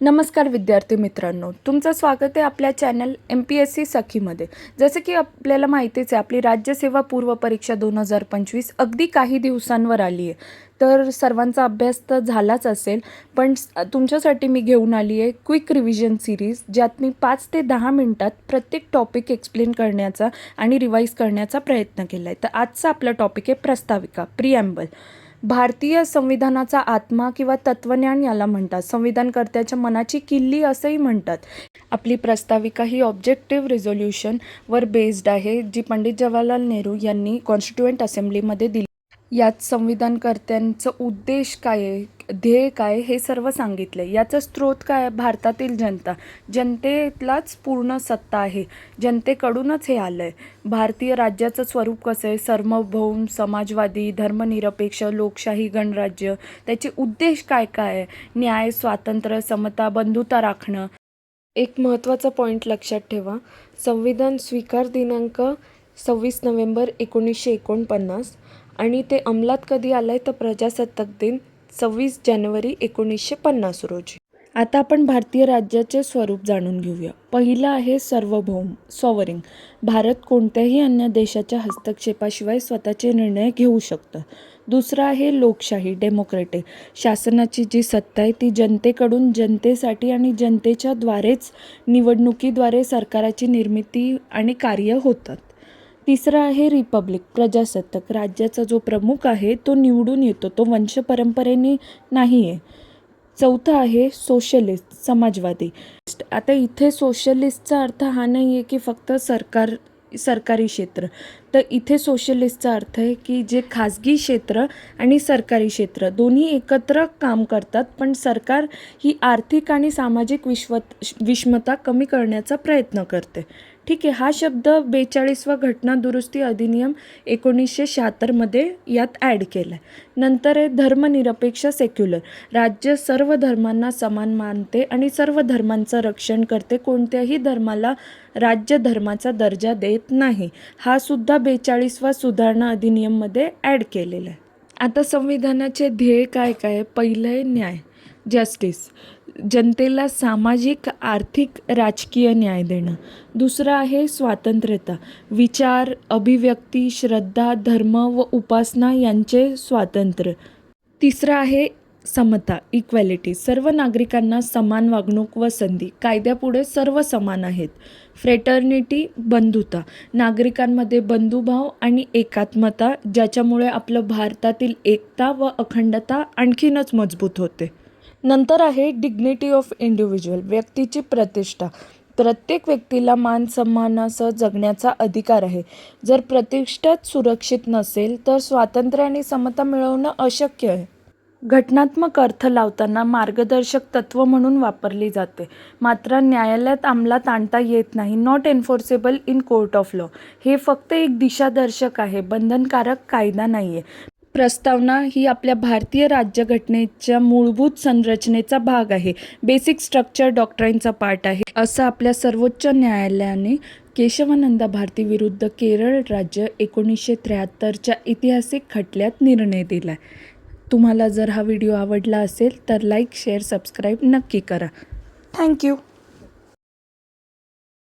नमस्कार विद्यार्थी मित्रांनो तुमचं स्वागत आहे आपल्या channel M P S C सखीमध्ये. जसं की आपल्याला माहितीच आहे आपली राज्यसेवा पूर्व परीक्षा दोन हजार पंचवीस अगदी काही दिवसांवर आली आहे. तर सर्वांचा अभ्यास तर झालाच असेल पण तुमच्यासाठी मी घेऊन आली आहे क्विक रिव्हिजन सिरीज ज्यात मी पाच ते दहा मिनटात प्रत्येक टॉपिक एक्सप्लेन करण्याचा आणि रिवाईज करण्याचा प्रयत्न केला आहे तर आजचा आपला टॉपिक आहे प्रस्ताविका प्रिॲम्बल भारतीय संविधानाचा आत्मा किंवा तत्वज्ञान याला म्हणतात. संविधानकर्त्याच्या मनाची किल्ली असंही म्हणतात. आपली प्रस्ताविका ही ऑब्जेक्टिव्ह रिझोल्युशनवर बेस्ड आहे जी पंडित जवाहरलाल नेहरू यांनी कॉन्स्टिट्युएंट असेंब्लीमध्ये दिली. यात संविधानकर्त्यांचं उद्देश काय आहे ध्येय काय हे सर्व सांगितलं आहे याचा स्रोत काय आहे? भारतातील जनता. जनतेतलाच पूर्ण सत्ता आहे. जनतेकडूनच हे आलं आहे भारतीय राज्याचं स्वरूप कसं आहे? सार्वभौम समाजवादी धर्मनिरपेक्ष लोकशाही गणराज्य त्याचे उद्देश काय काय आहे? न्याय स्वातंत्र्य समता बंधुता राखणं. एक महत्त्वाचा पॉईंट लक्षात ठेवा. संविधान स्वीकार दिनांक सव्वीस नोव्हेंबर एकोणीसशे एकोणपन्नास. आणि ते अंमलात कधी आलं आहे तर प्रजासत्ताक दिन सव्वीस जानेवारी एकोणीसशे पन्नास रोजी. आता आपण भारतीय राज्याचे स्वरूप जाणून घेऊया. पहिलं आहे सार्वभौम सॉवरिंग. भारत कोणत्याही अन्य देशाच्या हस्तक्षेपाशिवाय स्वतःचे निर्णय घेऊ शकतं. दुसरं आहे लोकशाही डेमोक्रेटिक शासनाची जी सत्ता आहे ती जनतेकडून जनतेसाठी आणि जनतेच्या द्वारेच निवडणुकीद्वारे सरकाराची निर्मिती आणि कार्य होतात. तिसरं आहे रिपब्लिक प्रजासत्ताक. राज्याचा जो प्रमुख आहे तो निवडून येतो. तो वंश परंपरेने नाही आहे चौथं आहे सोशलिस्ट समाजवादी. आता इथे सोशलिस्टचा अर्थ हा नाही आहे की फक्त सरकार सरकारी क्षेत्र. तर इथे सोशलिस्टचा अर्थ आहे की जे खाजगी क्षेत्र आणि सरकारी क्षेत्र दोन्ही एकत्र काम करतात पण सरकार ही आर्थिक आणि सामाजिक विश्वत विषमता कमी करण्याचा प्रयत्न करते. ठीक आहे हा शब्द बेचाळीसवा घटना दुरुस्ती अधिनियम एकोणीसशे शहात्तरमध्ये यात ॲड केला आहे नंतर आहे धर्मनिरपेक्ष सेक्युलर राज्य सर्व धर्मांना समान मानते आणि सर्व धर्मांचं रक्षण करते. कोणत्याही धर्माला राज्य धर्माचा दर्जा देत नाही. हा सुद्धा बेचाळीसवा सुधारणा अधिनियममध्ये ॲड केलेला आहे. आता संविधानाचे ध्येय काय काय पहिलं आहे न्याय. जस्टिस जनतेला सामाजिक आर्थिक राजकीय न्याय देणं. दुसरं आहे स्वातंत्र्यता. विचार अभिव्यक्ती श्रद्धा धर्म व उपासना यांचे स्वातंत्र्य. तिसरं आहे समता इक्वॅलिटी सर्व नागरिकांना समान वागणूक व संधी. कायद्यापुढे सर्व समान आहेत. फ्रेटर्निटी बंधुता. नागरिकांमध्ये बंधुभाव आणि एकात्मता ज्याच्यामुळे आपलं भारतातील एकता व अखंडता आणखीनच मजबूत होते. नंतर आहे डिग्निटी ऑफ इंडिव्हिज्युअल व्यक्तीची प्रतिष्ठा. प्रत्येक व्यक्तीला मान सन्मानासह जगण्याचा अधिकार आहे. जर प्रतिष्ठाच सुरक्षित नसेल तर स्वातंत्र्य आणि समता मिळवणं अशक्य आहे. घटनात्मक अर्थ लावताना मार्गदर्शक तत्त्व म्हणून वापरली जाते. मात्र न्यायालयात अंमलात आणता येत नाही not enforceable in court of law हे फक्त एक दिशादर्शक आहे बंधनकारक कायदा नाही आहे प्रस्तावना ही आपल्या भारतीय राज्यघटनेच्या मूलभूत संरचनेचा भाग आहे. बेसिक स्ट्रक्चर डॉक्टरांचा पार्ट आहे. असं आपल्या सर्वोच्च न्यायालयाने केशवानंदा भारती विरुद्ध केरळ राज्य एकोणीसशे त्र्याहत्तरच्या ऐतिहासिक खटल्यात निर्णय दिला आहे तुम्हाला जर हा व्हिडिओ आवडला असेल तर लाईक शेअर सबस्क्राईब नक्की करा. थँक्यू